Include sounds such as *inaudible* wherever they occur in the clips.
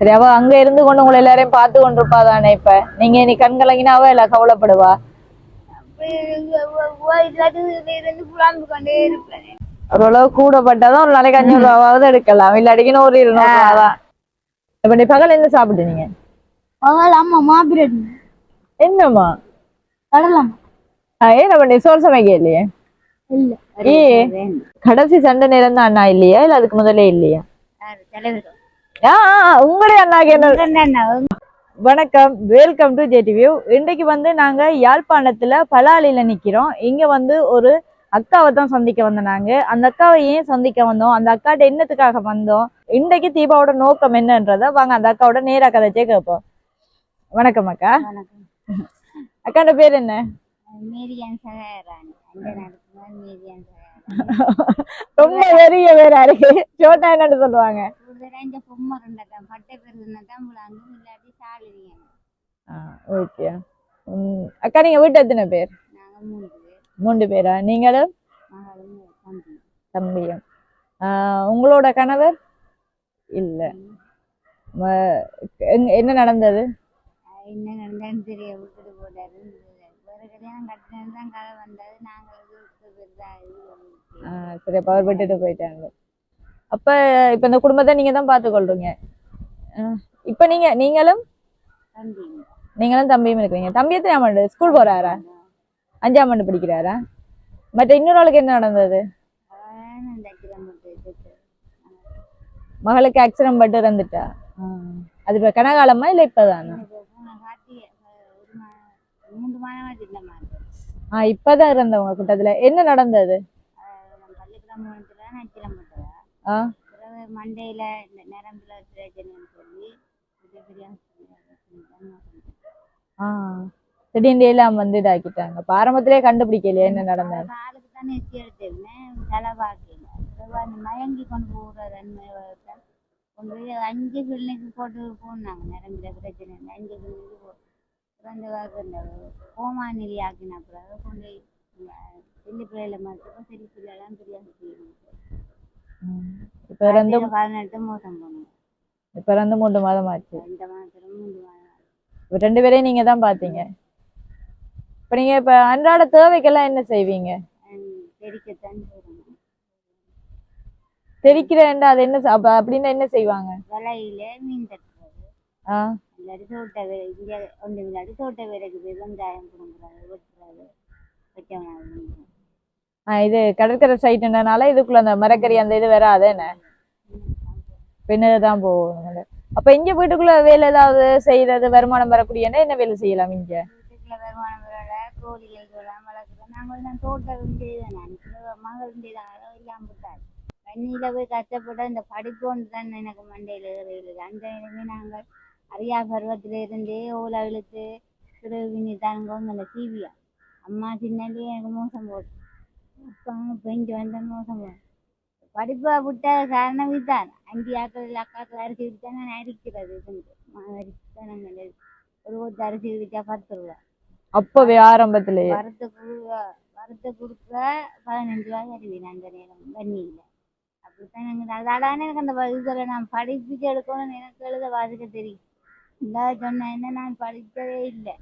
சரி அவ அங்க இருந்து கொண்டு உங்களை எல்லாரையும் பார்த்து கொண்டிருப்பா தானே இப்ப? நீங்க இனி கண் கலங்கினா அவ இல்ல கவலைப்படுவா? ஓரளவு கூடப்பட்டாதான் ஒரு நாளைக்கு அஞ்சூறு ரூபாவது எடுக்கலாம். இல்லாட்டிக்கு ஒரு இருநூறு ரூபா தான் இப்ப நீ பகல் என்ன சாப்பிட்டீங்க அவள் அம்மா மாபிரட். என்னம்மா? கடலாம் ஏன் பண்ணி சோறு சமைக்க இல்லையே? இல்ல. ஏ கடைசி சண்டை நேரம் தான் அண்ணா இல்லையா? இல்ல அதுக்கு முதல்ல இல்லையா? தலைவர். உங்களுடைய என்ன வணக்கம். வெல்கம் டு ஜேடிவியூ இன்றைக்கு வந்து நாங்க யாழ்ப்பாணத்துல பலாலில நிக்கிறோம். இங்க வந்து ஒரு அக்காவை தான் சந்திக்க வந்தோம் நாங்க. அந்த அக்காவை ஏன் சந்திக்க வந்தோம்? அந்த அக்காட்ட என்னத்துக்காக வந்தோம்? இன்றைக்கு தீபாவோட நோக்கம் என்னன்றத வாங்க அந்த அக்காவோட நேரா கதைச்சே கேட்போம். வணக்கம் அக்கா. அக்காண்ட பேர் என்ன? *laughs* ரொம்ப பெரிய பேரா இருக்கு சோட்டா என்னன்னு சொல்லுவாங்க. கூடுதலா இந்த பொம்மை ரெண்டதான். பட்டை பெருதுன்னா தான் முழங்கு இல்லாட்டி சாலுவீங்க ஓகே அக்கா நீங்க வீட்டு எத்தனை பேர்? நாங்க மூணு பேர். மூன்று பேரா? நீங்களும் தம்பியும். உங்களோட கணவர்? இல்ல. என்ன நடந்தது? என்ன நடந்தாலும் தெரிய விட்டுட்டு போட்டாரு. வேற கல்யாணம் கட்டினது தான் கதை வந்தது. நாங்கள் சரி அப்ப அவர் விட்டுட்டு போயிட்டாங்க. அப்ப இப்ப இந்த குடும்பத்தை நீங்க தான் பாத்துக்கொள்றீங்க இப்ப நீங்க நீங்களும்? நீங்களும் தம்பியும் இருக்கிறீங்க. தம்பி எத்தனை ஆண்டு? ஸ்கூல் போறாரா? அஞ்சாம் ஆண்டு படிக்கிறாரா? மற்ற இன்னொரு ஆளுக்கு என்ன நடந்தது? மகளுக்கு ஆக்சிடென்ட் பட்டு இறந்துட்டா? அது இப்ப கனகாலமா இல்ல இப்பதானா? இல்லை ஆஹ் இப்பதான் இருந்தவங்க கூட்டத்துல. என்ன நடந்தது நம்ம பள்ளிக்கூடம் போனதுல நான் கிளம்பிட்டேன் ஆ பிறகு மண்டையில இந்த நரம்புல பிரச்சனைன்னு சொல்லி பெரிய பெரிய திடீர்னு எல்லாம் வந்து இதாக்கிட்டாங்க. ஆரம்பத்திலே கண்டுபிடிக்கலையே என்ன நடந்தது காலுக்கு தானே எத்தி எடுத்திருந்தேன் தலை பார்க்கல பிறகு அந்த மயங்கி கொண்டு போகிற தன்மை கொண்டு போய் அஞ்சு கிளினிக்கு போட்டு போனாங்க நரம்புல பிரச்சனை அஞ்சு கிளினிக்கு போ பிறந்த வாக்கு இந்த கோமா நிதி ஆக்கின பிறகு கொண்டு போய் சில்லி பிள்ளையில மட்டும் சில்லி பிள்ளைலாம் தெரியாது இப்ப இறந்து மூன்று மாதம் ஆச்சு ரெண்டு பேரையும் நீங்க தான் பாத்தீங்க இப்ப நீங்க இப்ப அன்றாட தேவைக்கெல்லாம் என்ன செய்வீங்க போகணும் தெரிக்கிறேன்டா அது என்ன அப்படின்னா என்ன செய்வாங்க வலையில மீன் தட்டுறது ஆ இல்லாட்டி தோட்ட வேலை இங்கே ஒன்று இல்லாட்டி தோட்ட வேலைக்கு போய் வெங்காயம் கொடுக்குறது வெட்டுறது வைக்கணும் ஆ, இது கடற்கரை சைட்டுன்றனால இதுக்குள்ள அந்த மரக்கறி அந்த இது வராது என்ன? பின்னதான் போகணும் அப்ப இங்க வீட்டுக்குள்ள வேலை ஏதாவது செய்யறது வருமானம் வரக்கூடியன்னா என்ன வேலை செய்யலாம் இங்க? வருமானம் வர கோழிகள் வளர்க்குறோம் நாங்கள் தான் தோட்டம் நான் மகள் இல்லாமல் விட்டாரு போய் கஷ்டப்பட்ட இந்த படிப்பு ஒன்று தான் எனக்கு மண்டையில் ஏறுகிறது அந்த இடமே நாங்கள் அரியா பருவத்தில் இருந்தே ஓலை இழுத்து திருவினி தானுங்க சிவியா அம்மா சின்னலே எனக்கு மோசம் போட்டு பெஞ்சு வந்த மோசம். படிப்பை விட்ட காரணம் இதுதான் அஞ்சு ஆக்கள் அக்காக்கள் அரிசி விட்டா நான் அரிக்கிறது அரிசி ஒரு ஒருத்த அரிசி விட்டா பத்து ரூபா அப்பவே ஆரம்பத்திலேயே. வரத்து கொடுக்க வரத்து கொடுக்க பதினஞ்சு ரூபாய் அறிவேன் அந்த நேரம் வன்னியில் அப்படித்தான் எனக்கு அதால எனக்கு அந்த இதுல நான் படிப்பிச்சு எடுக்கணும்னு எனக்கு எழுத வாசிக்க தெரியும். இந்த சொன்னேன் என்ன நான் படிக்கவே இல்லை.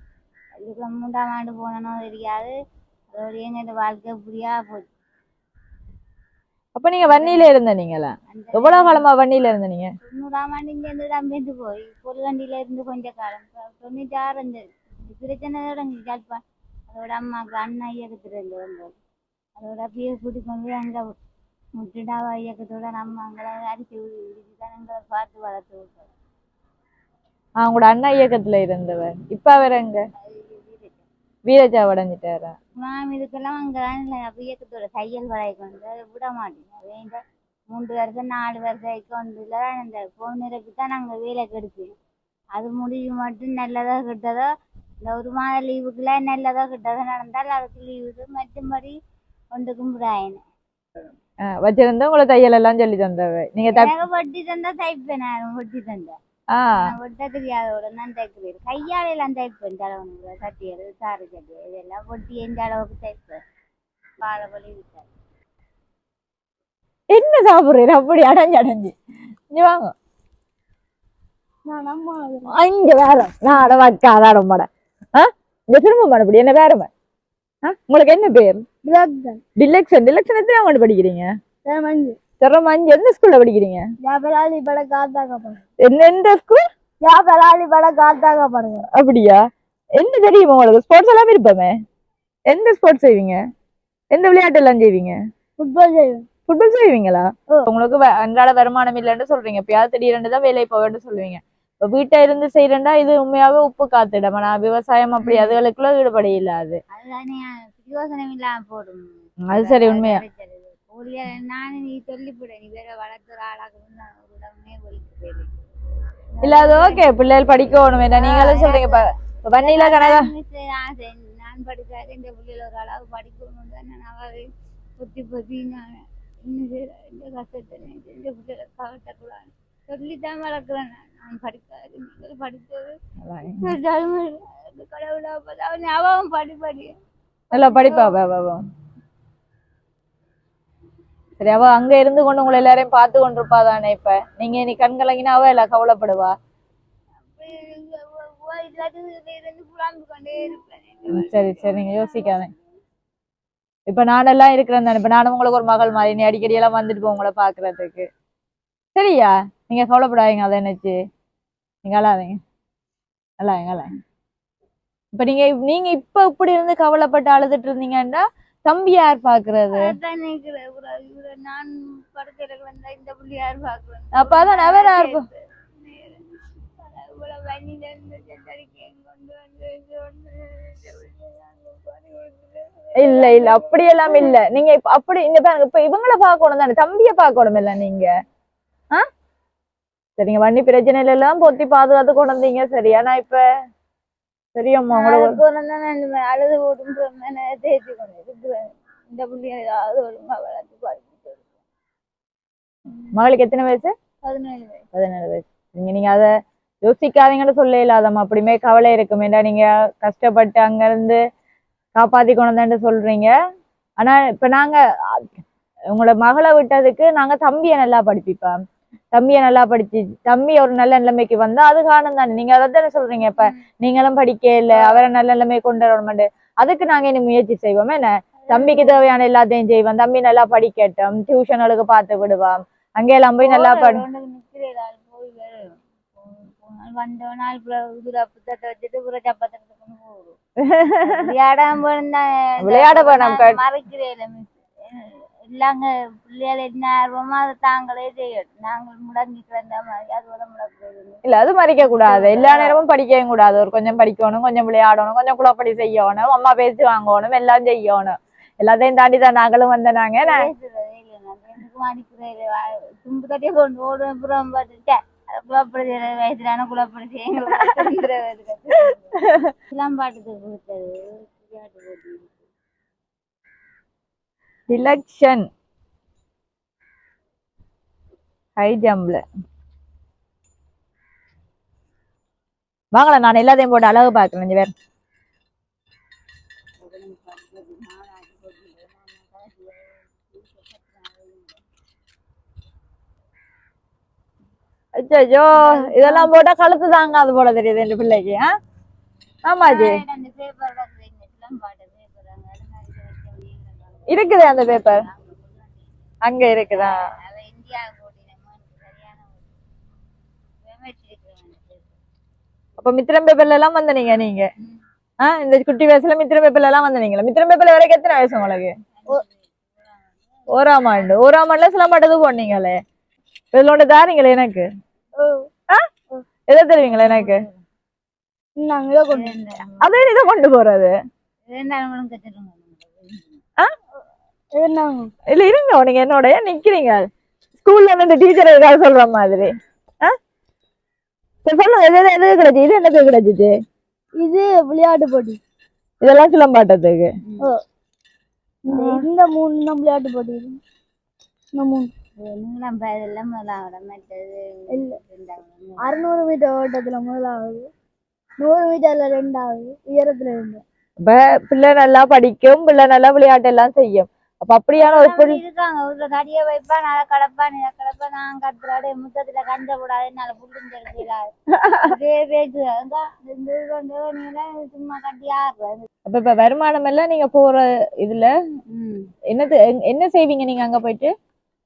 பள்ளிக்கூடம் மூன்றாம் ஆண்டு போனனோ தெரியாது. எங்க இந்த வாழ்க்கை புரியா போச்சு. அப்ப நீங்க வன்னியில இருந்த நீங்களா? எவ்வளவு காலமா வன்னியில இருந்த நீங்க? தொண்ணூறாம் ஆண்டு இங்க இருந்து பேந்து போய் பொருளண்டியில இருந்து கொஞ்ச காலம். தொ- தொண்ணூற்றி ஆறு இருந்தது பிரச்சனை தொடங்கி கேட்பேன் அதோட அம்மாவுக்கு அண்ணா இயக்கத்துல இருந்து வந்தது. அதோட அப்படியே கூட்டி கொண்டு போய் அங்க முட்டுடாவா இயக்கத்தோட நம்ம அங்கே அரிசி உரிச்சு தான் எங்களை பார்த்து வளர்த்து விட்டோம். ஆ, உங்களோட அண்ணா இயக்கத்துல இருந்தவர். இப்ப அவர் எங்க? வீரஜா அடைஞ்சிட்டாரா நான் இதுக்கெல்லாம் அங்கே இல்லை. அப்போ இயக்கத்தோட தையல் வளைய கொண்டு அதை விட மாட்டேங்க வேண்ட மூன்று வருஷம் நாலு வருஷம் கொண்டுல இந்த பொன் நிரப்பி தான் நாங்கள் வேலை கெடுப்போம் அது முடிவு மட்டும் நல்லதா கிட்டதோ இந்த ஒரு மாத லீவுக்குள்ள நல்லதோ கிட்டதோ நடந்தால் அதுக்கு லீவுக்கு மற்றபடி கொண்டு கும்பிடாயினேன் ஆ, வச்சிருந்தா உங்களை தையல் எல்லாம் சொல்லி தந்தவ. நீங்க வட்டி தந்தா தைப்பேன் நான் வட்டி தந்தேன். தெரியாதோட தான் தைக்கிறேன் கையால எல்லாம் தைப்பேன் தலைவனுக்கு சட்டியல் சாறு சட்டி இதெல்லாம் ஒட்டி எந்த அளவுக்கு தைப்பேன் விட்டார் என்ன சாப்பிடுறீரு? அப்படி அடைஞ்சு அடைஞ்சு இங்க வாங்க. இங்க வேற. நான் அட வைக்காத அடம்பட ஆ? இந்த திரும்ப மறுபடி என்ன வேறம ஆ? உங்களுக்கு என்ன பேர்? டிலக்ஷன் டிலக்ஷன் எத்தனை படிக்கிறீங்க? மஞ்சு திறமை அஞ்சு எந்த ஸ்கூல்ல படிக்கிறீங்க? யாபலாலி பட காத்தாக படுங்க என்ன எந்த ஸ்கூல் யாபலாலி பட காத்தாக படுங்க அப்படியா? என்ன தெரியுமா உங்களுக்கு? ஸ்போர்ட்ஸ் எல்லாம் விருப்பமே? எந்த ஸ்போர்ட்ஸ் செய்வீங்க? எந்த விளையாட்டு எல்லாம் செய்வீங்க? ஃபுட்பால் செய்வேன். ஃபுட்பால் செய்வீங்களா. உங்களுக்கு அன்றாட வருமானம் இல்லைன்னு சொல்றீங்க. எப்பயாவது திடீரென்று தான் வேலை போவேன்னு சொல்லுவீங்க. இப்ப வீட்டை இருந்து செய்யறேன்டா இது உண்மையாவே உப்பு காத்துடும். நான் விவசாயம் அப்படி அதுகளுக்குள்ள ஈடுபட இல்லாது. அது சரி உண்மையா? கூடிய நானும் நீ சொல்லிவிட நீ வேற வளர்க்குற ஆளாக்கணும் நான் ஒரு இடமே ஒழிக்க போயிடுவேன் இல்ல அது ஓகே பிள்ளைகள் படிக்கணும் வேண்டாம் நீங்களும் சொல்றீங்க. வன்னியில கனகா நான் படிக்காத இந்த பிள்ளைகள் ஒரு அளவு படிக்கணும் தான் நான் அவாவை பொத்தி பொத்தி நான் இன்னும் இந்த கஷ்டத்தை நினைச்சு இந்த பிள்ளைகளை கவட்டக்கூடாது சொல்லித்தான் வளர்க்குறேன் நான். நான் படிக்காது நீங்கள் படித்தது கடவுளா அவன் படி படி நல்லா படிப்பா. சரி அவ அங்க இருந்து கொண்டு உங்களை எல்லாரையும் பார்த்து கொண்டிருப்பா தானே இப்ப? நீங்க நீ கண் கலங்கினா அவ எல்லாம் கவலைப்படுவா? சரி சரி நீங்க யோசிக்காதே. இப்ப நானெல்லாம் இருக்கிறேன் தானே இப்ப நானும் உங்களுக்கு ஒரு மகள் மாதிரி நீ அடிக்கடி எல்லாம் வந்துட்டு போ உங்களை பாக்குறதுக்கு சரியா? நீங்க கவலைப்படாதீங்க அதை என்னச்சு. நீங்க அழாதீங்க. அழாதீங்க அழாதீங்க. இப்ப நீங்க நீங்க இப்ப இப்படி இருந்து கவலைப்பட்டு அழுதுட்டு இருந்தீங்கன்னா தம்பி யார் பாக்குறது? அப்ப அதான் அவர் யார். இல்ல இல்ல அப்படி எல்லாம் இல்ல. நீங்க இப்ப அப்படி இந்த பாருங்க இப்ப இவங்கள பாக்கணும் தானே? தம்பிய பாக்கணும் இல்ல நீங்க? சரிங்க வண்டி பிரச்சனையில எல்லாம் பொத்தி பாதுகாத்து கொண்டு வந்தீங்க. சரியா நான் இப்ப சரியம்மா உங்களை அதுக்கு ஒரு நாள் நான் இந்த மாதிரி அழுது ஓடும் தேய்ச்சி கொண்டு இருக்கிறேன். இந்த புள்ளிய ஏதாவது ஒழுங்கா வளர்த்து படிச்சுட்டு மகளுக்கு எத்தனை வயசு? பதினேழு வயசு. பதினேழு வயசு. நீங்க நீங்க அத யோசிக்காதீங்கன்னு சொல்ல இல்லாதம்மா அப்படியுமே கவலை இருக்கும். நீங்க கஷ்டப்பட்டு அங்க இருந்து காப்பாத்தி கொண்டு சொல்றீங்க. ஆனா இப்ப நாங்க உங்களோட மகளை விட்டதுக்கு நாங்க தம்பியை நல்லா படிப்பிப்போம். தம்பியை நல்லா படிச்சு தம்பி ஒரு நல்ல நிலைமைக்கு வந்தா அது காரணம் தானே. நீங்க அதை தானே சொல்றீங்க இப்ப. நீங்களும் படிக்க இல்ல அவரை நல்ல நிலைமை கொண்டு வரணும்னு. அதுக்கு நாங்க இனி முயற்சி செய்வோம். என்ன? தம்பிக்கு தேவையான எல்லாத்தையும் செய்வோம். தம்பி நல்லா படிக்கட்டும். டியூஷனுக்கு பார்த்து விடுவான் அங்கெல்லாம் போய் நல்லா படி புத்தகத்தை வச்சுட்டு புற சப்பத்தை *laughs* விளையாட வேணாம் கட்- மறைக்கிறேன் இல்லாங்க பிள்ளைகள் என்ன ஆர்வமோ அதை தாங்களே செய்யட்டும் நாங்கள் முடங்கி கிடந்த மாதிரி அதோட முடக்கிறது இல்ல அது மறிக்க கூடாது எல்லா நேரமும் படிக்கவும் கூடாது ஒரு கொஞ்சம் படிக்கணும் கொஞ்சம் விளையாடணும் கொஞ்சம் குளப்படி செய்யணும் அம்மா பேசி வாங்கணும் எல்லாம் செய்யணும் எல்லாத்தையும் தாண்டி தான் நாங்களும் வந்த மடிக்கிறேன் தும்பு தட்டியே கொண்டு ஓடுவேன் புறம் பார்த்துட்டேன் குழப்படி வயசுலான குழப்படி செய்ய சிலம்பாட்டுக்கு கொடுத்தது டிலக்ஷன் ஹை ஜம்ப்ல வாங்களேன் நான் எல்லாத்தையும் போட்டு அழகு பார்க்கணும் அஞ்சு பேர் அச்சோ இதெல்லாம் போட்டா கழுத்து தாங்க அது போல தெரியுது என் பிள்ளைக்கு ஆமாஜி அந்த பேப்பர் சிலம்பாட்டு பேப்பர் அங்கே வைக்க முடியும் இருக்குது அந்த பேப்பர் அங்க இருக்குதா? அப்ப மித்திரம் பேப்பர்ல எல்லாம் வந்த நீங்க? நீங்க ஆ இந்த குட்டி வயசுல மித்திரம் பேப்பர்ல எல்லாம் வந்த நீங்களா மித்திரம் பேப்பர்ல வரைக்கும் எத்தனை வயசு உங்களுக்கு? ஓராம் ஆண்டு. ஓராம் ஆண்டுல சிலம்பாட்டது போனீங்களே. இதுல ஒன்று தாரீங்களே எனக்கு. ஆ? எதை தருவீங்களா எனக்கு? அதே இதை கொண்டு போறது ரெண்டாயிரம் கற்றுருங்க ஆ? இருந்தாங்க இல்ல இருங்க. நீங்க என்னோட நிக்கிறீங்க? ஸ்கூல்ல இருந்து இந்த டீச்சர் ஏதாவது சொல்ற மாதிரி. சொல்லுங்க. எது எது- கிடைச்சு இது என்ன கிடைச்சிச்சு இது விளையாட்டு போட்டி. இதெல்லாம் சிலம்பாட்டத்துக்கு இந்த- இந்த மூணு தான் விளையாட்டு போட்டி. இந்த மூணு. அறுநூறு மீட்டர் ஓட்டத்துல முதலாவது. நூறு மீட்டர்ல ரெண்டாவது. உயரத்துல ரெண்டு பிள்ளை நல்லா படிக்கும் பிள்ளை நல்லா விளையாட்டு எல்லாம் செய்யும். அப்ப அப்படியான ஒரு அப்படி இருக்காங்க. ஊர்ல கடிய வைப்பான் அதை கலப்பான் இதை கலப்பான். நான் கத்துறாடு முத்தத்துல கஞ்ச கூடாது என்னால புள்ளும் தெரிஞ்சிடாது இதே பேச்சு சும்மா கட்டி ஆடுறது. அப்ப இப்ப வருமானம் எல்லாம் நீங்க போற இதுல என்னது என்ன செய்வீங்க நீங்க அங்க போயிட்டு?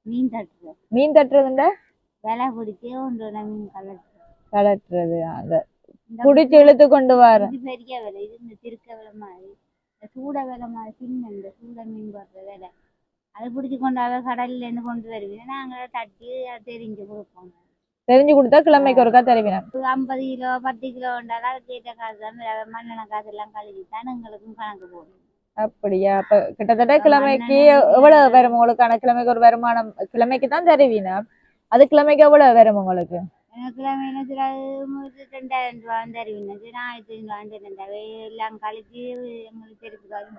மீன் தட்டுறது. மீன் தட்டுறதுண்டா விலை பிடிச்சி ஒன்று மீன் கலட்டு. கலட்டுறது அத இந்த புடிச்சு இழுத்து கொண்டு வர. பெரிய விலை இது இந்த திருக்க விலை மாதிரி. சூட விலை மாதிரி சின்ன இந்த சூட மீன் போடுற விலை. அதை பிடிச்சி கொண்டாட கடல்ல இருந்து கொண்டு வருவீங்க நாங்களே தட்டி தெரிஞ்சு கொடுப்போம். தெரிஞ்சு கொடுத்தா கிழமைக்கு ஒருக்கா தருவினா. ஒரு ஐம்பது கிலோ பத்து கிலோ உண்டாலும் அது கேட்ட காசு தான். மண்ணெண்ணெய் காசு எல்லாம் கழுவி தான் எங்களுக்கும் கணக்கு போடும். அப்படியா? அப்ப கிட்டத்தட்ட கிழமைக்கு எவ்வளவு வரும் உங்களுக்கான கிழமைக்கு ஒரு வருமானம் கிழமைக்கு தான் தருவீனா? அது கிழமைக்கு எவ்வளவு வரும் உங்களுக்கு? எனக்கு என்ன சில ரெண்டாயிரம் ரூபா தருவீங்க ஆயிரத்தி ஐநூறு தருவேன் எல்லாம் கழிச்சு எங்களுக்கு திருப்பி காசு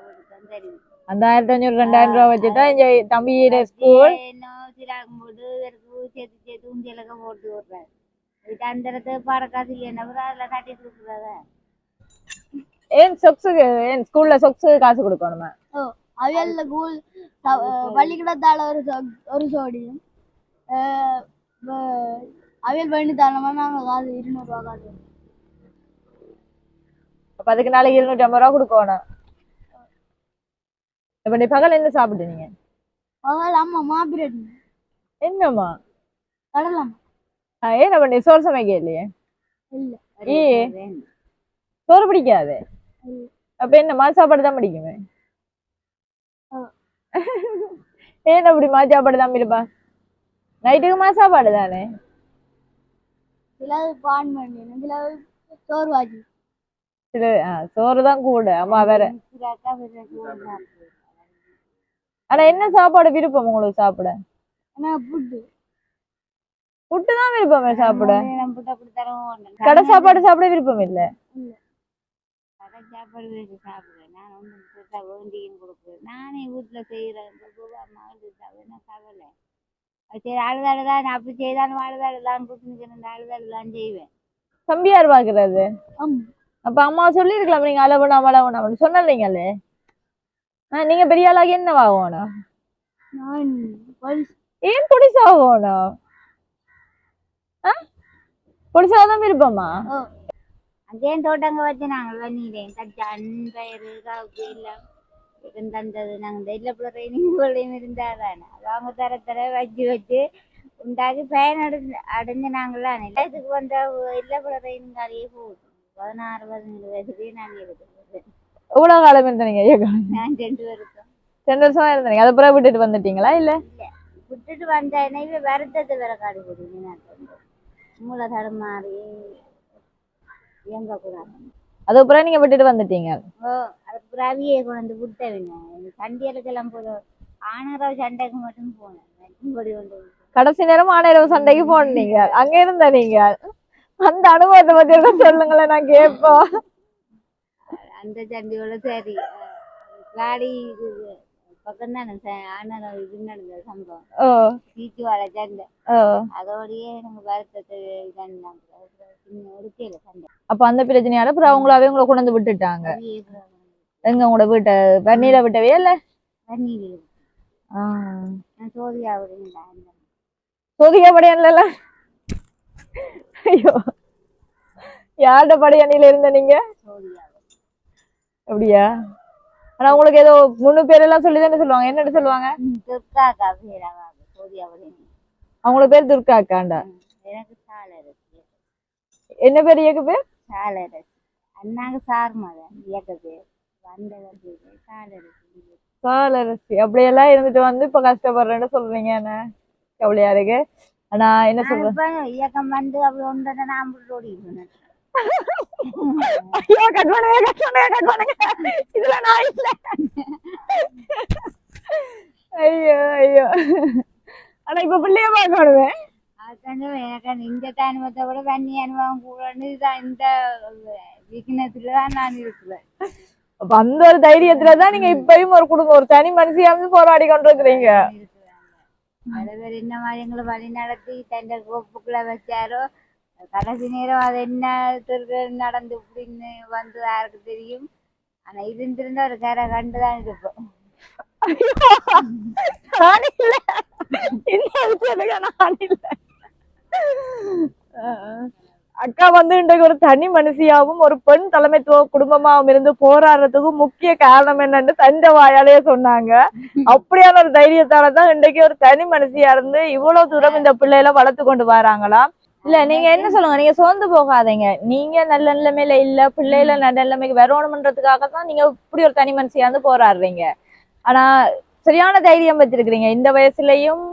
தருவீங்க அந்த ஆயிரத்தி அஞ்சூறு ரெண்டாயிரம் ரூபாய் வச்சுதான் இங்க தம்பியோட ஸ்கூல். இன்னும் சிலாக்கும் போட்டு இவருக்கு சேர்த்து சேர்த்து உண்டியலுக்கு போட்டு விடுறாரு இதுக்கு அந்த இடத்துல பாட காசு இல்லைன்னா அதில் கட்டி கொடுக்குறத? ஏன் சொக்ஸுக்கு ஏன் ஸ்கூல்ல சொக்ஸுக்கு காசு கொடுக்கணுமா? அவியல்ல கூழ் பள்ளிக்கூடத்தால ஒரு ஒரு சோடியும் அவியல் பண்ணி தரணுமா? நாங்கள் காசு இருநூறுவா காசு அப்ப அதுக்கு நாளைக்கு இருநூற்றி ஐம்பது ரூபா கொடுக்கணும் இப்ப நீ பகல் என்ன சாப்பிட்டீங்க பகல் அம்மா மாப்பிரட் என்னம்மா? கடலாமா ஏன் அப்ப நீ சோறு சமைக்க இல்லையே? இல்லை. ஏ சோறு பிடிக்காது? அப்ப என்ன மா சாப்பாடு தான் பிடிக்குமே. ஏன் அப்படி மா சாப்பாடு தான் இருப்பா நைட்டுக்கு மா சாப்பாடு தானே? சிலது பான் பண்ணி சிலது சோறு வாஜி ஆ, சோறு தான் கூட. அம்மா வேற. ஆனா என்ன சாப்பாடு விருப்பம் உங்களுக்கு சாப்பிட? ஆனால் புட்டு. புட்டு தான் விருப்பமே சாப்பிட கடை சாப்பாடு சாப்பிட விருப்பம் இல்ல? கடை சாப்பாடு சாப்பிடுவேன் நான் ஒன்றும் வேண்டியும் கொடுக்குறேன் நானே வீட்டில் என்ன கவலை அது சரி அழுதாடுதான் அப்படி செய்தாலும் அழுதாடுதான் குத்துனுக்கு அழுதாடுதான் செய்வேன். தம்பியார் பாக்குறது அப்ப அம்மா சொல்லிருக்கலாம் நீங்க அளவுனா அளவுனா சொன்னீங்களே நீங்க பெரிய ஆளாகி என்ன ஆகணும் ஏன் பொடிசா ஆகணும் ஆ? பொடிசா தான் விருப்பமா அதே தோட்டங்க வச்சு நாங்கள் பண்ணிட்டேன் தச்சான் பயிறு எல்லாம். இருந்தது நாங்கள் இல்லை பிள்ளை ட்ரைனிங் இருந்தாதானே அவங்க தர தர வச்சு வச்சு உண்டாக்கி பயன் அடைஞ்சு அடைஞ்சு நாங்களாம் இதுக்கு வந்த இல்லை பிள்ளை ட்ரைனிங் காலையே போகுது பதினாறு பதினேழு வயசுலேயே நான் இருக்கிறேன் எவ்வளவு காலம் இருந்தீங்க ஐயா நான் ரெண்டு பேருக்கும் ரெண்டு வருஷமா இருந்தீங்க அதை பிறகு விட்டுட்டு வந்துட்டீங்களா இல்ல விட்டுட்டு வந்தேனே இப்போ வருத்தத்தை வேற காடி போடுங்க நான் மூளை தடுமாறி இயங்கக்கூடாது அது பிறகு நீங்க விட்டுட்டு வந்துட்டீங்க. ரவியை கொண்டு விட்டவங்க சண்டைகளுக்கெல்லாம் போதும் ஆனரவு சண்டைக்கு மட்டும் போனேன் கடைசி நேரம் ஆணையரவு சண்டைக்கு போனீங்க. அங்க இருந்த நீங்க. அந்த அனுபவத்தை பத்தி எல்லாம் சொல்லுங்களேன் நான் கேட்போம். அந்த சண்டையோட சரி. காடி பக்கம் தானே ஆனரவு இது நடந்த சம்பவம். ஓ. சீட்டு வாழ சண்டை அதோடயே எனக்கு வருத்தத்தை அப்ப அந்த பிரச்சனையால அப்புறம் அவங்களாவே உங்களை கொண்டு விட்டுட்டாங்க. எங்க உங்களோட வீட்டை வெந்நீரை விட்டவே இல்ல? சோதியா சோதிகா படையன்ல ஐயோ. யார்ட படையணியில இருந்த நீங்க? அப்படியா? ஆனா உங்களுக்கு ஏதோ முன்னு பேர் எல்லாம் சொல்லி தானே சொல்லுவாங்க? என்னன்னு சொல்லுவாங்க துர்கா சோதியா விடுங்க அவங்களோட பேர் துர்கா அக்காண்டா எனக்கு என்ன பேர் இயக்கு பேர் சாலை இருக்கு அண்ணாங்க சார் மதன் இயக்க பேர் வந்த சாலை இருக்கு பாலரசி அப்படியெல்லாம் இருந்துட்டு வந்து இப்ப கஷ்டப்படுறேன்னு சொல்றீங்க என்ன? கவலையா இருக்கு? ஆனா என்ன சொல்றேன் இயக்கம் வந்து அப்படி ஒன்று நான் ஓடிடுவேன் ஐயோ கட் பண்ணுங்க கட் பண்ணுங்க கட் பண்ணுங்க இதுல நான் இல்ல. ஐயோ ஐயோ. ஆனா இப்ப பிள்ளைய பார்க்கணுமே. அதுக்காண்டி எனக்கு இந்த அனுபவத்தை விட தண்ணி அனுபவம் கூடன்னு இந்த வீக்னஸ்ல தான் நான் இருக்கிறேன் அப்ப அந்த ஒரு தைரியத்துலதான் நீங்க இப்பயும் ஒரு குடும்பம் ஒரு தனி மனுஷியாவது போராடி கொண்டிருக்கிறீங்க பல பேர் என்ன மாதிரி எங்களை வழி நடத்தி தண்டை கோப்புக்குள்ள வச்சாரோ கடைசி நேரம் அது என்ன நடந்து இப்படின்னு வந்து யாருக்கு தெரியும் ஆனா இருந்திருந்தா ஒரு கரை கண்டுதான் இருப்போம் நான் இல்ல விஷயத்துக்கு நான் இல்ல அக்கா வந்து இன்றைக்கு ஒரு தனி மனுஷியாவும் ஒரு பெண் தலைமைத்துவ குடும்பமாவும் இருந்து போராடுறதுக்கு முக்கிய காரணம் என்னன்னு தஞ்ச வாயாலேயே சொன்னாங்க. அப்படியான ஒரு தைரியத்தால தான் இன்றைக்கு ஒரு தனி மனுஷியா இருந்து இவ்வளவு தூரம் இந்த பிள்ளைகளை வளர்த்து கொண்டு வராங்களாம் இல்ல நீங்க என்ன சொல்லுங்க? நீங்க சோர்ந்து போகாதீங்க. நீங்க நல்ல நிலைமையில இல்ல பிள்ளைல நல்ல நிலைமைக்கு வரணும்ன்றதுக்காக தான் நீங்க இப்படி ஒரு தனி மனுஷியா இருந்து போராடுறீங்க. ஆனா சரியான தைரியம் வச்சிருக்கிறீங்க. இந்த வயசுலயும்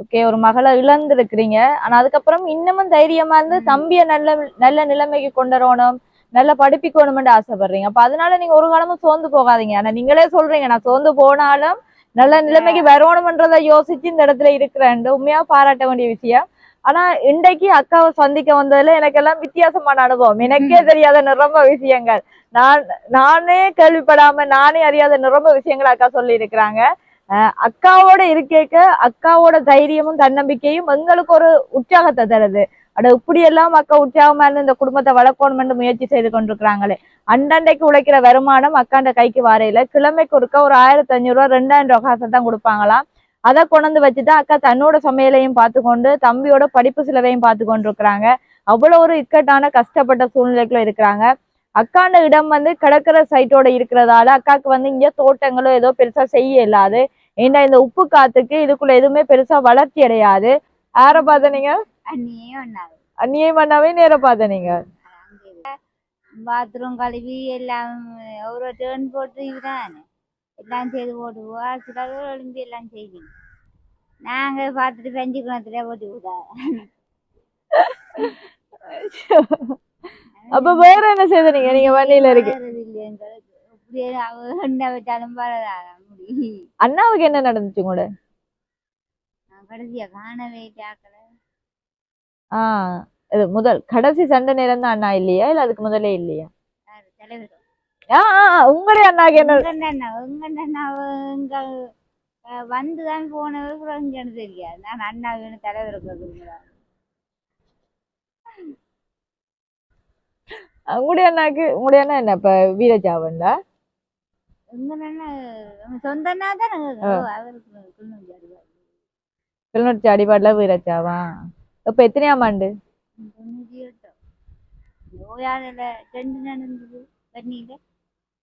ஓகே ஒரு மகளை இழந்திருக்கிறீங்க. ஆனா அதுக்கப்புறம் இன்னமும் தைரியமா இருந்து தம்பிய நல்ல நல்ல நிலைமைக்கு கொண்டு வரணும் நல்ல படிப்பிக்கணும்னு ஆசைப்படுறீங்க. அப்ப அதனால நீங்க ஒரு காலமும் சோர்ந்து போகாதீங்க. ஆனா நீங்களே சொல்றீங்க நான் சோர்ந்து போனாலும் நல்ல நிலைமைக்கு வரணும்ன்றதை யோசிச்சு இந்த இடத்துல இருக்கிறேன். உண்மையா பாராட்ட வேண்டிய விஷயம். ஆனா இன்றைக்கு அக்காவை சந்திக்க வந்ததுல எனக்கு எல்லாம் வித்தியாசமான அனுபவம். எனக்கே தெரியாத நிரம்ப விஷயங்கள். நான் நானே கேள்விப்படாம நானே அறியாத நிரம்ப விஷயங்கள் அக்கா சொல்லி இருக்கிறாங்க அக்காவோட இருக்கேக்க அக்காவோட தைரியமும் தன்னம்பிக்கையும் எங்களுக்கு ஒரு உற்சாகத்தை தருது. அட இப்படி எல்லாம் அக்கா உற்சாகமா இருந்து இந்த குடும்பத்தை வளர்க்கணும்னு முயற்சி செய்து கொண்டிருக்கிறாங்களே. அண்டண்டைக்கு உழைக்கிற வருமானம் அக்காண்ட கைக்கு வரையில. கிழமைக்கு ஒருக்க ஒரு ஆயிரத்தி அஞ்சூறு ரூபா ரெண்டாயிரம் ரூபா காசை தான் கொடுப்பாங்களாம். அதை கொண்டு வச்சுதான் அக்கா தன்னோட சமையலையும் பார்த்து கொண்டு தம்பியோட படிப்பு செலவையும் பார்த்து கொண்டு இருக்கிறாங்க அவ்வளவு ஒரு இக்கட்டான கஷ்டப்பட்ட சூழ்நிலைக்குள்ள இருக்கிறாங்க. அக்காண்ட இடம் வந்து கிடக்கிற சைட்டோட இருக்கிறதால அக்காவுக்கு வந்து இங்க தோட்டங்களோ ஏதோ பெருசா செய்ய இல்லாது ஏண்டா இந்த உப்பு காத்துக்கு இதுக்குள்ள எதுவுமே பெருசா வளர்ச்சி அடையாது. யார ஒன்றாது அந்நிய பண்ணாவே நேர பார்த்த நீங்க? பாத்ரூம் கழுவி எல்லாம் ஒரு டேர்ன் போட்டு இதுதானே எல்லாம் செய்து போட்டு போவா சிலர் எழும்பி எல்லாம் செய்வீங்க நாங்க பார்த்துட்டு பெஞ்சு குணத்துல போட்டு விடா அப்ப வேற என்ன செய்த நீங்க? நீங்க வண்டியில இருக்கு. அண்ணாவுக்கு என்ன நடந்துச்சு கூட கடைசியா காணவே ஆஹ் இது முதல் கடைசி சண்டை நேரம் தான் அண்ணா இல்லையா? இல்ல அதுக்கு முதலே இல்லையா? தலைவர் உங்களுடைய அண்ணாக்கு என்ன வந்துதான் போனது எனக்கு தெரியாது நான் அண்ணா வேணும் தலைவருக்கு உங்களுடைய அண்ணாக்கு உங்களுடைய அண்ணா என்ன இப்ப வீரஜாவன்ல கிளிநொச்சி அடிபாடுல வீரஜாவா இப்ப எத்தனையாம் ஆண்டு?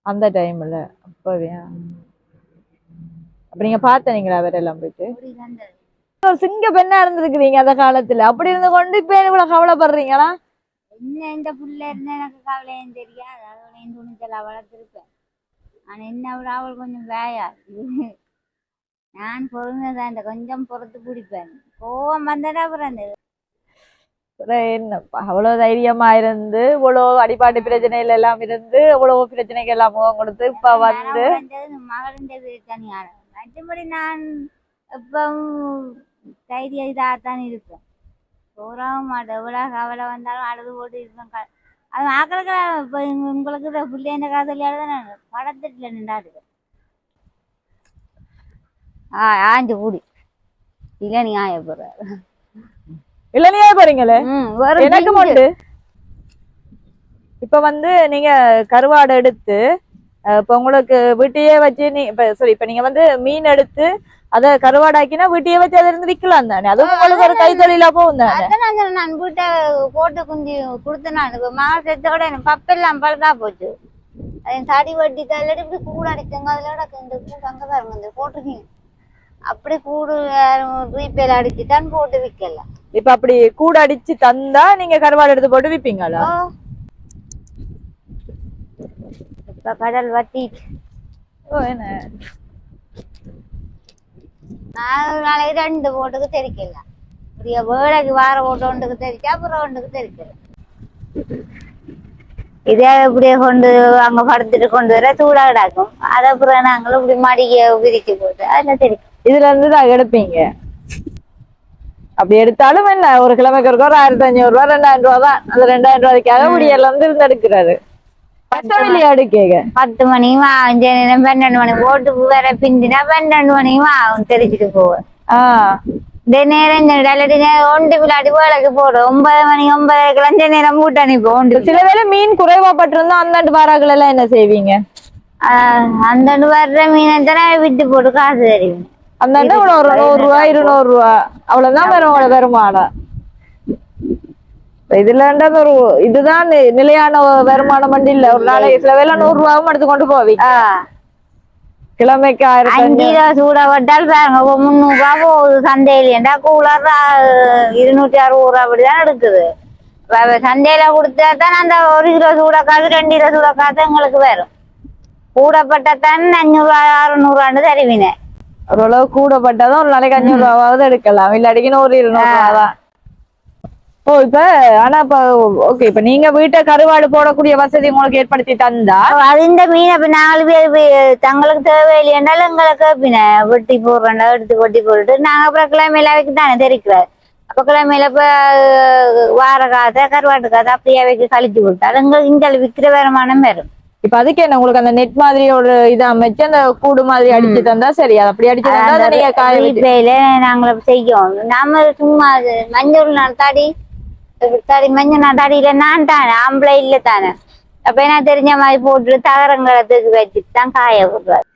அந்த டைம்ல அப்பவே ஆ. அப்ப நீங்க பார்த்தீங்களா அவரெல்லாம் போயிட்டு? ஒரு சிங்க பெண்ணா இருந்திருக்கிறீங்க அந்த காலத்துல. அப்படி இருந்து கொண்டு இப்ப இவ்வளவு கவலைப்படுறீங்களா? என்ன இந்த புள்ள இருந்தா எனக்கு கவலையும் தெரியாது. அதோடையும் துணிச்சலா வளர்த்துருப்பேன். ஆனா என்ன விட அவள் கொஞ்சம் வேயா. நான் பொறுமைதான் இந்த கொஞ்சம் பொறுத்து பிடிப்பேன். கோவம் வந்தடா அப்புறம் என்னப்பா அவ்வளவு தைரியமா இருந்து இவ்வளவு அடிபாட்டு பிரச்சனையில எல்லாம் இருந்து இவ்வளவு பிரச்சனைக்கு எல்லாம் முகம் கொடுத்து இப்ப வந்து மற்றபடி நான் எப்பவும் தைரியம் இதாகத்தான் இருப்பேன். போறவும் மாட்டேன். எவ்வளோ கவலை வந்தாலும் அழுது போட்டு இருப்பேன். அது ஆக்களுக்கு இப்போ உங்களுக்கு பிள்ளைங்க காதலியால தான் படத்திட்டுல நின்றாடுவேன் ஆ ஆஞ்சு கூடி. இல்லை நீ ஆய போற. இளநியா போறீங்களே? ம் ஒரு எனக்கு உண்டு. இப்ப வந்து நீங்க கருவாடை எடுத்து இப்ப உங்களுக்கு வீட்டையே வச்சு நீ இப்ப sorry இப்ப நீங்க வந்து மீன் எடுத்து அத கருவாடாக்கினா வீட்டையே வச்சு அதை இருந்து விக்கலாம் தானே? அதுவும் உங்களுக்கு ஒரு கைத்தொழிலா போகும் தானே? நான் வீட்டை போட்டு குஞ்சு கொடுத்தேன் நான் இப்போ மகா செத்தோட எனக்கு பப்பெல்லாம் பழுதா போச்சு. அது தடி வட்டி தள்ளடி இப்படி கூட அடித்தங்க அதில் இந்த கூடு அங்கே பாருங்க இந்த போட்டிருக்கீங்க. அப்படி கூடு ரீப்பேல அடிச்சு தான் போட்டு விற்கல. இப்ப அப்படி கூட அடிச்சு தந்தா நீங்க கருவாடு எடுத்து போட்டு விப்பீங்களா? ஓ. இப்ப கடல் வட்டி ஓ, என்ன? நான் ஒரு நாளைக்கு ரெண்டு போட்டுக்கு தெரிக்கல. இப்படிய வேலைக்கு வார ஓட்டு ஒன்றுக்கு தெரிக்க அப்புறம் ஒன்றுக்கு தெரிக்கல இதே இப்படியே கொண்டு அங்க படுத்துட்டு கொண்டு வர சூடா கிடக்கும். அதை அப்புறம் நாங்களும் இப்படி மடிக்க விரிச்சு போட்டு அதில் தெரிக்கும் இதுல இருந்து தான் எடுப்பீங்க. அப்படி எடுத்தாலும் என்ன ஒரு கிழமைக்கு ஒரு ஆயிரத்தி அஞ்சூறு ரூபா ரெண்டாயிரம் ரூபா தான். அந்த ரெண்டாயிரம் ரூபாய்க்காக முடியல இருந்து இருந்து எடுக்கிறாரு பத்து மணியும் நான் பன்னெண்டு மணி போட்டு வேற பிந்தினா பன்னெண்டு மணியும் ஆகும் தெரிச்சுட்டு போவேன். இந்த நேரம் ஒன்று விளையாடி வேலைக்கு போடும் ஒன்பது மணி ஒன்பதுக்கு லஞ்ச நேரம் கூட்ட அனுப்பி ஒன்று சில வேளை மீன் குறைவா பட்டிருந்தா அந்தாண்டு வாராக்கள் எல்லாம் என்ன செய்வீங்க? ஆஹ் அந்த வர்ற மீனை தானே விட்டு போட்டு காசு தெரியும் அந்த ஒரு நூறு ரூபாய் இருநூறு ரூபாய் அவ்வளவுதான் வரும் வருமானம். இப்ப இதுல இருந்து ஒரு இதுதான் நிலையான வருமானம் வந்து இல்ல. ஒரு நாளைக்கு சில வேலை நூறு ரூபாவும் எடுத்து கொண்டு போவீங்க கிழமைக்கு ஆயிரத்தி அஞ்சு. கிலோ சூட வட்டால் பாருங்க முந்நூறு ரூபா போகுது கூலர் இருநூற்றி அறுபது ரூபா அப்படிதான் எடுக்குது. சந்தையில கொடுத்தா தான் அந்த ஒரு கிலோ சூட காசு ரெண்டு கிலோ சூட காசு எங்களுக்கு வரும். கூடப்பட்டத்தான் அஞ்சூறு அறுநூறுவான்னு தருவினே ஓரளவு கூடப்பட்டாதான் ஒரு நாளைக்கு அஞ்சூறு ரூபாவது எடுக்கலாம். இல்லாட்டிக்கு ஒரு இருநூறு ரூபா தான் ஓ இப்ப ஆனா இப்ப ஓகே இப்ப நீங்க வீட்டை கருவாடு போடக்கூடிய வசதி உங்களுக்கு ஏற்படுத்தி தந்தா? அது இந்த மீன் இப்ப நாலு பேர் தங்களுக்கு தேவையில்லையாண்டாலும் எங்களுக்கு பின்ன வெட்டி போடுறோம்டா எடுத்து வெட்டி போட்டுட்டு நாங்க அப்புறம் வைக்க தானே தெரிக்கிறார். அப்ப கிழமையில இப்ப வார காசை கருவாட்டு காசை அப்படியே வைக்க கழிச்சு விட்டால் எங்களுக்கு இங்க விற்கிற வருமானம் வரும். இப்ப அதுக்கு என்ன உங்களுக்கு அந்த நெட் மாதிரி ஒரு இது அமைச்சு அந்த கூடு மாதிரி அடிச்சு தந்தா சரி அப்படி அடிச்சு தந்தா நீங்க காய நாங்கள செய்யும் நாம சும்மா மஞ்சள் நான் தாடி தாடி மஞ்சள் நான் தாடியில நான் தானே ஆம்பளை இல்ல தானே அப்ப என்ன தெரிஞ்ச மாதிரி போட்டு தகரங்களத்துக்கு வச்சுட்டு தான் காய விடுறாரு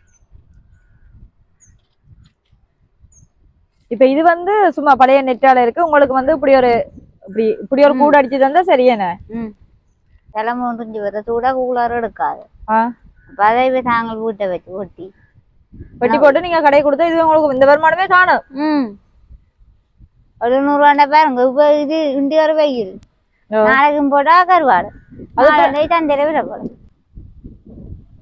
இப்ப இது வந்து சும்மா பழைய நெட்டால இருக்கு உங்களுக்கு வந்து இப்படி ஒரு இப்படி இப்படி ஒரு கூடு அடிச்சு தந்தா சரியான கிளம்பு முடிஞ்சு வர சூடா கூலாரம் எடுக்காது போய் நாங்கள் வீட்டை வச்சு ஒட்டி வெட்டி போட்டு நீங்க கடை கொடுத்தா இது உங்களுக்கு இந்த வருமானமே காணும் ம் ஒரு நூறுவாண்ட பாருங்க இப்ப இது இண்டி ஒரு வெயில். நாளைக்கும் போட்டா கருவாடு தந்தையில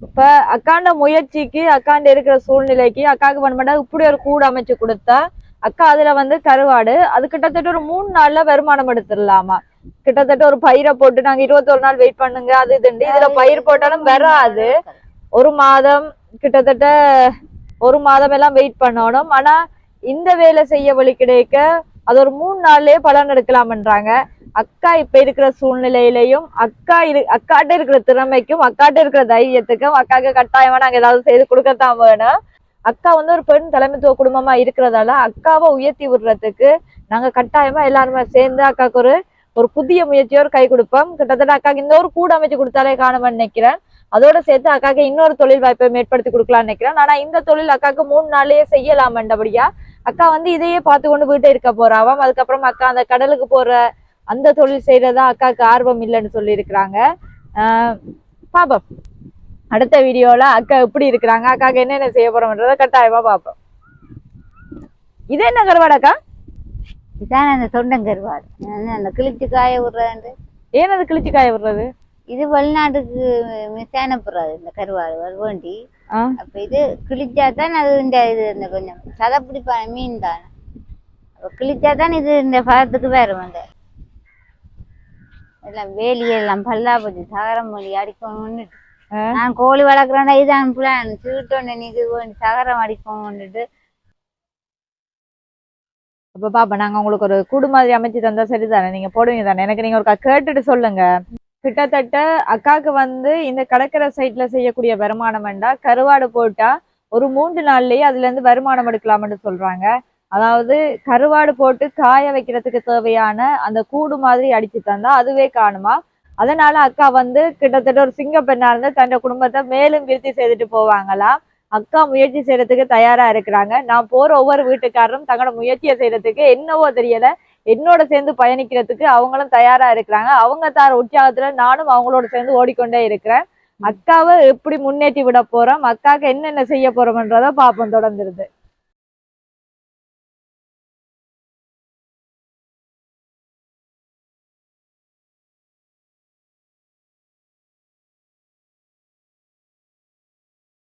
இப்ப அக்காண்ட முயற்சிக்கு அக்காண்ட இருக்கிற சூழ்நிலைக்கு அக்காவுக்கு பண்ண இப்படி ஒரு கூடு அமைச்சு கொடுத்தா அக்கா அதுல வந்து கருவாடு அது கிட்டத்தட்ட ஒரு மூணு நாள்ல வருமானம் எடுத்துடலாமா கிட்டத்தட்ட ஒரு பயிரை போட்டு நாங்க இருபத்தொரு நாள் வெயிட் பண்ணுங்க அது இதுண்டு இதுல பயிர் போட்டாலும் வராது ஒரு மாதம் கிட்டத்தட்ட ஒரு மாதம் எல்லாம் வெயிட் பண்ணணும் ஆனா இந்த வேலை செய்ய வழி கிடைக்க அது ஒரு மூணு நாள்லயே பலன் எடுக்கலாம்ன்றாங்க. அக்கா இப்ப இருக்கிற சூழ்நிலையிலையும் அக்கா இரு அக்காட்ட இருக்கிற திறமைக்கும் அக்காட்ட இருக்கிற தைரியத்துக்கும் அக்காக்கு கட்டாயமா நாங்க ஏதாவது செய்து கொடுக்கத்தான் வேணும். அக்கா வந்து ஒரு பெண் தலைமைத்துவ குடும்பமா இருக்கிறதால அக்காவை உயர்த்தி விடுறதுக்கு நாங்க கட்டாயமா எல்லாருமே சேர்ந்து அக்காவுக்கு ஒரு ஒரு புதிய முயற்சியோர் கை கொடுப்போம். கிட்டத்தட்ட அக்காக்கு இந்த ஒரு கூட அமைச்சு கொடுத்தாலே காணும்னு நினைக்கிறேன். அதோட சேர்த்து அக்காக்கு இன்னொரு தொழில் வாய்ப்பை ஏற்படுத்தி கொடுக்கலாம்னு நினைக்கிறேன். ஆனா இந்த தொழில் அக்காக்கு மூணு நாள்லயே செய்யலாமண்டபடியா அக்கா வந்து இதையே பார்த்து கொண்டு வீட்டை இருக்க போறாவாம் அதுக்கப்புறம் அக்கா அந்த கடலுக்கு போற அந்த தொழில் செய்யறதா அக்காவுக்கு ஆர்வம் இல்லைன்னு சொல்லி இருக்கிறாங்க பாப்போம். அடுத்த வீடியோல அக்கா எப்படி இருக்கிறாங்க அக்காக்கு என்னென்ன செய்ய போறோம்ன்றத கட்டாயமா பார்ப்போம் இது என்ன கருவாடாக்கா இதான் அந்த தொண்டங்கருவாடு அந்த கிழிச்சு காய விடுறாண்டு ஏன் அது கிழிச்சு காய விடுறது? இது வெளிநாட்டுக்கு மிஸ் அனுப்புறாரு இந்த கருவாடு வேண்டி. அப்ப இது கிழிச்சா தான் அது இந்த இது இந்த கொஞ்சம் சதப்பிடிப்பான மீன் தானே. அப்ப கிழிச்சா தான் இது இந்த பதத்துக்கு வரும் அந்த எல்லாம் வேலியெல்லாம் பல்லா போச்சு சகரம் மொழி அடிக்கணும்னு. நான் கோழி வளர்க்குறேன்னா இதான் பிளான் சீட்டோன்னு நீக்கு வேண்டி சகரம் அடிக்கணும்னுட்டு. அப்ப பாப்பா நாங்க உங்களுக்கு ஒரு கூடு மாதிரி அமைச்சு தந்தா சரிதானே? நீங்க போடுவீங்க தானே எனக்கு நீங்க ஒரு கேட்டுட்டு சொல்லுங்க. கிட்டத்தட்ட அக்காவுக்கு வந்து இந்த கடற்கரை சைட்ல செய்யக்கூடிய வருமானம் வேண்டா கருவாடு போட்டா ஒரு மூன்று நாள்லயே அதுல இருந்து வருமானம் எடுக்கலாம்னு சொல்றாங்க. அதாவது கருவாடு போட்டு காய வைக்கிறதுக்கு தேவையான அந்த கூடு மாதிரி அடிச்சு தந்தா அதுவே காணுமா? அதனால அக்கா வந்து கிட்டத்தட்ட ஒரு சிங்க பெண்ணா இருந்து தன்னோட குடும்பத்தை மேலும் விருத்தி செய்துட்டு போவாங்களாம் அக்கா முயற்சி செய்யறதுக்கு தயாரா இருக்கிறாங்க. நான் போற ஒவ்வொரு வீட்டுக்காரரும் தங்களோட முயற்சியை செய்யறதுக்கு என்னவோ தெரியல. என்னோட சேர்ந்து பயணிக்கிறதுக்கு அவங்களும் தயாரா இருக்கிறாங்க. அவங்க தார உற்சாகத்துல நானும் அவங்களோட சேர்ந்து ஓடிக்கொண்டே இருக்கிறேன். அக்காவை எப்படி முன்னேற்றி விட போறோம்? அக்காவுக்கு என்னென்ன செய்ய போறோம்ன்றத பாப்போம் தொடர்ந்துருது